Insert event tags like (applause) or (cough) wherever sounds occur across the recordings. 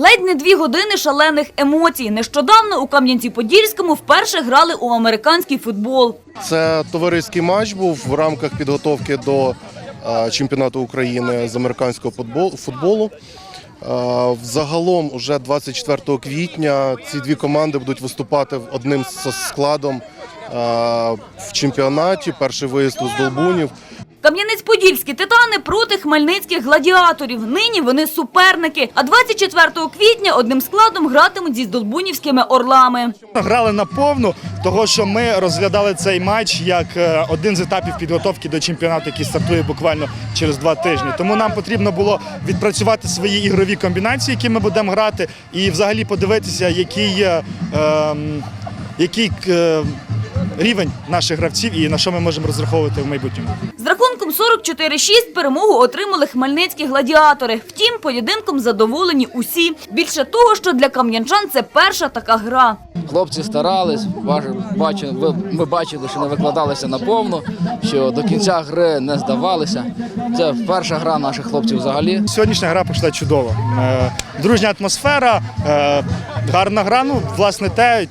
Ледь не дві години шалених емоцій. Нещодавно у Кам'янці-Подільському вперше грали у американський футбол. Це товариський матч був в рамках підготовки до е, чемпіонату України з американського футбол- футболу. Е, Взагалом, уже 24 квітня ці дві команди будуть виступати одним складом е, в чемпіонаті. Перший виїзд у Здолбунів. Кам'янець-Подільські титани проти хмельницьких гладіаторів. Нині вони суперники. А 24 квітня одним складом гратимуть зі здолбунівськими орлами. Грали на повну, того що ми розглядали цей матч як е, один з етапів підготовки до чемпіонату, який стартує буквально через два тижні. Тому нам потрібно було відпрацювати свої ігрові комбінації, які ми будемо грати, і взагалі подивитися, який, є, ем, який е, рівень наших гравців і на що ми можемо розраховувати в майбутньому. Рахунком 44-6 перемогу отримали хмельницькі гладіатори. Втім, поєдинком задоволені усі. Більше того, що для кам'янчан це перша така гра. Хлопці старались, бачили- ми бачили, що не викладалися наповну, що до кінця гри не здавалися. Це перша гра наших хлопців взагалі. Сьогоднішня гра пройшла чудово. Е, Дружня атмосфера, е, гарна гра. Ну, власне, те,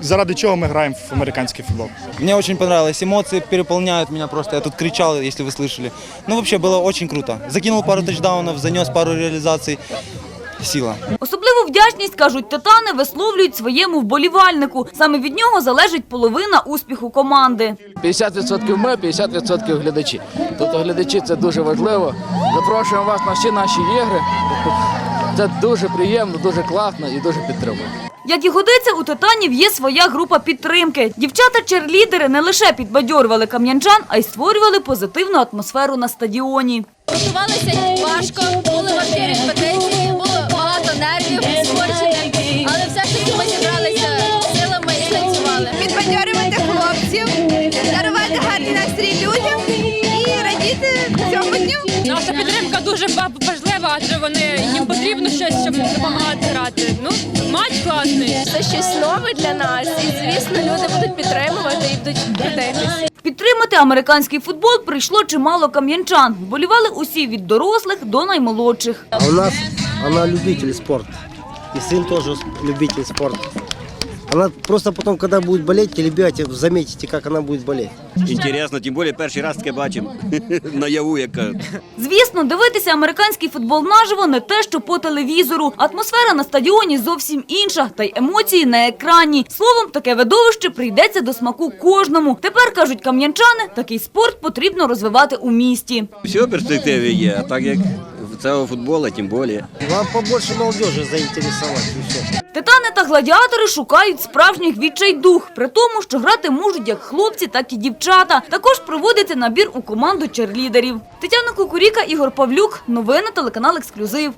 заради чого ми граємо в американський футбол. Мне очень понравилось. Эмоции переполняют меня просто. Я тут кричал, если вы слышали. Ну, вообще, было очень круто. Закинул пару тачдаунов, занес пару реализаций. Сила. Особливу вдячність, кажуть титани, висловлюють своєму вболівальнику. Саме від нього залежить половина успіху команди. 50% ми, 50% глядачі. Тобто глядачі це дуже важливо. Запрошуємо вас на всі наші ігри. Це дуже приємно, дуже класно і дуже підтримуємо. Як і годиться, у титанів є своя група підтримки. Дівчата-черлідери не лише підбадьорювали кам'янчан, а й створювали позитивну атмосферу на стадіоні. Готувалися важко, були важкі репетиції, було багато нервів спорчених, але все ж таки ми зібралися силами і танцювали. підбадьорювати хлопців, дарувати гарний настрій людям і радіти цьому дню. Наша підтримка дуже важлива, адже вони їм потрібно щось, щоб допомагати грати. Ну. Це щось нове для нас, і звісно, люди будуть підтримувати і будуть дивитися. Підтримати американський футбол прийшло чимало кам'янчан. Болівали усі від дорослих до наймолодших. А у нас вона любитель спорту. І син теж любитель спорта. Она просто потом, когда будет болеть, телебите, заметите, как она будет болеть. Інтересно, тим більше перший раз таке бачимо (laughs) наяву, як кажуть. Звісно, дивитися американський футбол наживо не те, що по телевізору. Атмосфера на стадіоні зовсім інша, та й емоції на екрані. Словом, таке видовище прийдеться до смаку кожному. Тепер кажуть кам'янчани, такий спорт потрібно розвивати у місті. Все в перспективі є, а так як в цього футболу, тим більше. Вам побольше молодежи заинтересовать и все. Титани та гладіатори шукають справжніх відчайдух, при тому, що грати можуть як хлопці, так і дівчата. Також проводиться набір у команду черлідерів. Тетяна Кукуріка, Ігор Павлюк. Новини телеканал Ексклюзив.